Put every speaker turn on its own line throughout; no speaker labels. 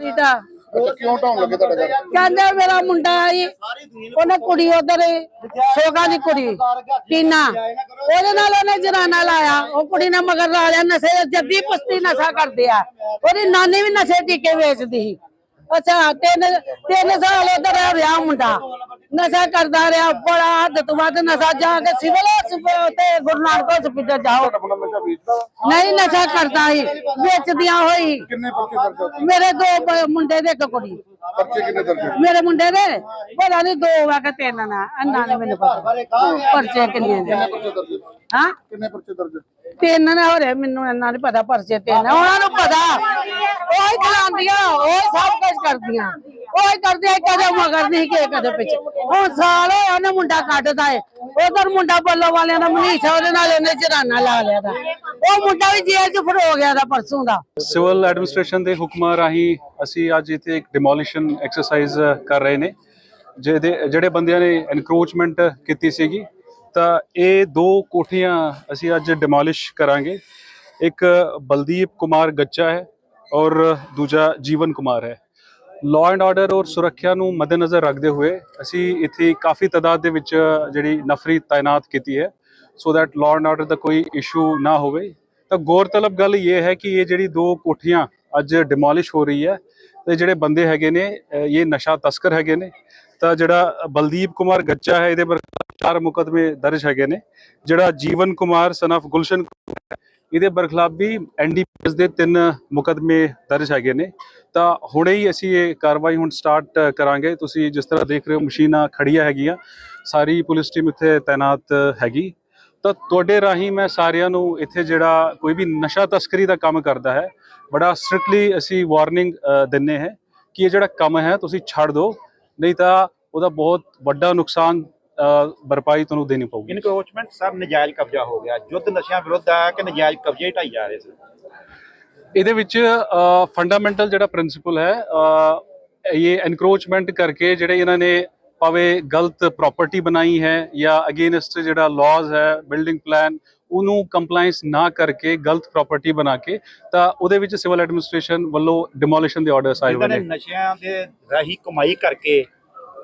ਰੀਤਾ
ਅੱਛਾ ਕਿਉਂ ਢਾਉਣ ਲੱਗੇ ਤੁਹਾਡਾ ਘਰ?
ਕਹਿੰਦੇ ਮੇਰਾ ਮੁੰਡਾ ਆਈ ਉਹਨੇ ਕੁੜੀ ਉਧਰ ਸੋਗਾ ਦੀ ਕੁੜੀ ਟੀਨਾ ਉਹਦੇ ਨਾਲ ਉਹਨੇ ਜਨਾਨਾ ਲਾਇਆ ਉਹ ਕੁੜੀ ਨੇ ਮਗਰ ਲਾ ਲਿਆ ਨਸ਼ੇ ਜੱਦੀ ਪਸਤੀ ਨਸ਼ਾ ਕਰਦੇ ਆ। ਉਹਦੀ ਨਾਨੀ ਵੀ ਨਸ਼ੇ ਟੀਕੇ ਵੇਚਦੀ ਸੀ। ਅੱਛਾ ਤਿੰਨ ਤਿੰਨ ਸਾਲ ਉਧਰ ਰਿਹਾ ਮੁੰਡਾ। ਨਸ਼ਾ ਕਰਦਾ ਰਿਹਾ ਬੜਾ ਹੱਦ ਤੋਂ ਵੱਧ ਨਸ਼ਾ ਜਾ ਕੇ ਸਿਵਲ ਹਸਪਤਾਲ ਤੇ ਗੁਰੂ ਨਾਨਕ ਹਸਪਤਾਲ ਜਾਓ।
ਨਸ਼ਾ ਵੇਚਦਾ?
ਨਹੀਂ ਨਸ਼ਾ ਕਰਦਾ ਸੀ ਵੇਚਦੀਆਂ ਹੋਈ।
ਕਿੰਨੇ ਪਰਚੇ ਦਰਜ ਹੋਏ?
ਮੇਰੇ ਦੋ ਬ- ਮੁੰਡੇ ਦੇ ਇੱਕ ਕੁੜੀ।
ਪਰਚੇ ਕਿੰਨੇ ਦਰਜ ਹੋਏ?
ਮੇਰੇ ਮੁੰਡੇ ਦੇ? ਪਤਾ ਨਹੀਂ ਦੋ ਵਾ ਕਿ ਤਿੰਨ ਨਾ ਅੰਨਾ ਨੇ ਮੈਨੂੰ ਪਤਾ। ਪਰਚੇ ਕਿੰਨੇ ਨੇ?
ਪਰਚੇ ਦਰਜ ਹੋਏ?
ਹਾਂ?
ਕਿੰਨੇ ਪਰਚੇ ਦਰਜ ਹੋਏ?
ਤਿੰਨ ਨੇ ਹੋਰੇ ਮੈਨੂੰ ਇੰਨਾ ਨਹੀਂ ਪਤਾ ਪਰਚੇ ਤਿੰਨ ਆ। ਉਹਨਾਂ ਨੂੰ ਪਤਾ। ਉਹ ਹੀ ਚਲਾਉਂਦੀਆਂ ਉਹ ਹੀ ਸਭ ਕੁਝ ਕਰਦੀਆਂ। ਉਹ ਕਰਦੇ ਆ, ਕਦੇ ਮਗਰ ਨਹੀਂ ਕਿ ਕਦੇ ਪਿੱਛੇ। ਹੁਣ ਸਾਲ ਹੋਇਆ ਉਹਨੇ ਮੁੰਡਾ ਕੱਢਦਾ ਏ। ਉਧਰ ਮੁੰਡਾ ਬੱਲੋ ਵਾਲਿਆਂ ਦਾ ਮਨੀਸ਼ ਉਹਦੇ ਨਾਲ ਇਹਨੇ ਜਰਾਨਾ ਲਾ ਲਿਆ ਦਾ ਉਹ ਮੁੰਡਾ ਵੀ ਜੇਲ੍ਹ 'ਚ ਫੜੋ ਗਿਆ ਦਾ ਪਰਸੋਂ ਦਾ।
ਸਿਵਲ ਐਡਮਿਨਿਸਟ੍ਰੇਸ਼ਨ ਦੇ ਹੁਕਮਾਂ ਰਾਹੀਂ ਅਸੀਂ ਅੱਜ ਇੱਥੇ ਇੱਕ ਡਿਮੋਲੀਸ਼ਨ ਐਕਸਰਸਾਈਜ਼ ਕਰ ਰਹੇ ਨੇ। ਜਿਹਦੇ ਜਿਹੜੇ ਬੰਦਿਆਂ ਨੇ ਐਨਕਰੋਚਮੈਂਟ ਕੀਤੀ ਸੀਗੀ ਤਾਂ ਇਹ ਦੋ ਕੋਠੀਆਂ ਅਸੀਂ ਅੱਜ ਡਿਮੋਲਿਸ਼ ਕਰਾਂਗੇ। ਇੱਕ ਬਲਦੀਪ ਕੁਮਾਰ ਗੱਚਾ ਹੈ ਔਰ ਦੂਜਾ ਜੀਵਨ ਕੁਮਾਰ ਹੈ। ਲਾਅ ਐਂਡ ਆਰਡਰ ਔਰ ਸੁਰੱਖਿਆ ਨੂੰ ਮੱਦੇਨਜ਼ਰ ਰੱਖਦੇ ਹੋਏ ਅਸੀਂ ਇੱਥੇ ਕਾਫੀ ਤਾਦਾਦ ਦੇ ਵਿੱਚ ਜਿਹੜੀ ਨਫਰੀ ਤਾਇਨਾਤ ਕੀਤੀ ਹੈ so that law and order ਦਾ ਕੋਈ ਇਸ਼ੂ ਨਾ ਹੋਵੇ। ਤਾਂ ਗੌਰਤਲਬ ਗੱਲ ਇਹ ਹੈ ਕਿ ਇਹ ਜਿਹੜੀ ਦੋ ਕੋਠੀਆਂ ਅੱਜ ਡਿਮੋਲਿਸ਼ ਹੋ ਰਹੀ ਹੈ, ਤੇ ਜਿਹੜੇ ਬੰਦੇ ਹੈਗੇ ਨੇ, ਇਹ ਨਸ਼ਾ ਤਸਕਰ ਹੈਗੇ ਨੇ। ਤਾਂ ਜਿਹੜਾ ਬਲਦੀਪ ਕੁਮਾਰ ਗੱਚਾ ਹੈ, ਇਹਦੇ ਪਰ ਚਾਰ ਮੁਕਦਮੇ ਦਰਜ ਹੈਗੇ ਨੇ, ਜਿਹੜਾ ਜੀਵਨ ਕੁਮਾਰ ਸਨ ਆਫ ਗੁਲਸ਼ਨ ਇਹਦੇ ਬਰਖਲਾਫ ਵੀ ਐਨਡੀਪੀਐਸ ਦੇ ਤਿੰਨ ਮੁਕਦਮੇ ਦਰਜ ਹੈਗੇ ਨੇ। ਤਾਂ ਹੁਣੇ ਹੀ ਅਸੀਂ ਇਹ ਕਾਰਵਾਈ ਹੁਣ ਸਟਾਰਟ ਕਰਾਂਗੇ। ਤੁਸੀਂ ਜਿਸ ਤਰ੍ਹਾਂ ਦੇਖ ਰਹੇ ਹੋ, ਮਸ਼ੀਨਾਂ ਖੜੀਆਂ ਹੈਗੀਆਂ। ਸਾਰੀ ਪੁਲਿਸ ਟੀਮ ਇੱਥੇ ਤਾਇਨਾਤ ਹੈਗੀ। ਤਾਂ ਤੁਹਾਡੇ ਰਾਹੀਂ ਮੈਂ ਸਾਰਿਆਂ ਨੂੰ ਇੱਥੇ ਜਿਹੜਾ ਕੋਈ ਵੀ ਨਸ਼ਾ ਤਸਕਰੀ ਦਾ ਕੰਮ ਕਰਦਾ ਹੈ, ਬੜਾ ਸਟ੍ਰਿਕਟਲੀ ਅਸੀਂ ਵਾਰਨਿੰਗ ਦਿੰਨੇ ਹੈ ਕਿ ਇਹ ਜਿਹੜਾ ਕੰਮ ਹੈ, ਤੁਸੀਂ ਛੱਡ ਦਿਓ। ਨਹੀਂ ਤਾਂ ਉਹਦਾ ਬਹੁਤ ਵੱਡਾ ਨੁਕਸਾਨ ਭਰਪਾਈ ਤੁਹਾਨੂੰ ਦੇਣੀ ਪਊਗੀ।
ਇਨਕਰੋਚਮੈਂਟ ਸਰ ਨਜਾਇਜ਼ ਕਬਜ਼ਾ ਹੋ ਗਿਆ। ਯੁੱਧ ਨਸ਼ਿਆਂ ਵਿਰੁੱਧ ਆ ਕਿ ਨਜਾਇਜ਼ ਕਬਜ਼ੇ ਹੀ ਢਾਈ ਜਾ ਰਹੇ ਸੀ?
ਇਹਦੇ ਵਿੱਚ ਫੰਡਾਮੈਂਟਲ ਜਿਹੜਾ ਪ੍ਰਿੰਸੀਪਲ ਹੈ ਇਹ ਐਨਕਰੋਚਮੈਂਟ ਕਰਕੇ ਜਿਹੜੇ ਇਹਨਾਂ ਨੇ ਭਾਵੇਂ ਗਲਤ ਪ੍ਰਾਪਰਟੀ ਬਣਾਈ ਹੈ ਜਾਂ ਅਗੇਨਸਟ ਜਿਹੜਾ ਲਾਜ਼ ਹੈ ਬਿਲਡਿੰਗ ਪਲਾਨ ਉਹਨੂੰ ਕੰਪਲਾਈਂਸ ਨਾ ਕਰਕੇ ਗਲਤ ਪ੍ਰਾਪਰਟੀ ਬਣਾ ਕੇ ਤਾਂ ਉਹਦੇ ਵਿੱਚ ਸਿਵਲ ਐਡਮਿਨਿਸਟ੍ਰੇਸ਼ਨ ਵੱਲੋਂ ਡਿਮੋਲੀਸ਼ਨ ਦੇ ਆਰਡਰਸ ਆਏ ਹੋਏ
ਨੇ। ਨਸ਼ਿਆਂ ਦੇ ਰਾਹੀਂ ਕਮਾਈ ਕਰਕੇ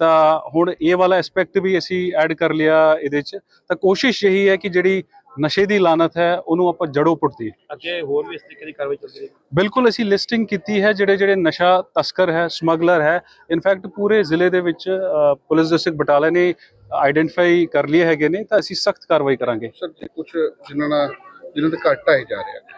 ਤਾਂ ਹੁਣ ਇਹ ਵਾਲਾ ਐਸਪੈਕਟ ਵੀ ਅਸੀਂ ਐਡ ਕਰ ਲਿਆ ਇਹਦੇ 'ਚ। ਤਾਂ ਕੋਸ਼ਿਸ਼ ਇਹੀ ਹੈ ਕਿ ਜਿਹੜੀ ਨਸ਼ੇ ਦੀ ਲਾਨਤ ਹੈ ਉਹਨੂੰ ਆਪਾਂ ਜੜੋਂ ਪੁੱਟਦੀ
ਅੱਗੇ ਹੋਰ ਵੀ ਇਸ ਤਰੀਕੇ ਦੀ ਕਾਰਵਾਈ ਚੱਲਦੀ ਰਹੇਗੀ।
ਬਿਲਕੁਲ ਅਸੀਂ ਲਿਸਟਿੰਗ ਕੀਤੀ ਹੈ ਜਿਹੜੇ ਜਿਹੜੇ ਨਸ਼ਾ ਤਸਕਰ ਹੈ ਸਮਗਲਰ ਹੈ। ਇਨਫੈਕਟ ਪੂਰੇ ਜ਼ਿਲ੍ਹੇ ਦੇ ਵਿੱਚ ਪੁਲਿਸ ਡਿਸਟ੍ਰਿਕਟ ਬਟਾਲਾ ਨੇ ਆਈਡੈਂਟੀਫਾਈ ਕਰ ਲਏ ਹੈਗੇ ਨੇ ਤਾਂ ਅਸੀਂ ਸਖਤ ਕਾਰਵਾਈ ਕਰਾਂਗੇ।
ਸਰ ਜੀ ਕੁਝ ਜਿਨ੍ਹਾਂ ਨਾਲ ਜਿਨ੍ਹਾਂ ਦੇ ਘਰ ਢਾਏ ਜਾ ਰਿਹਾ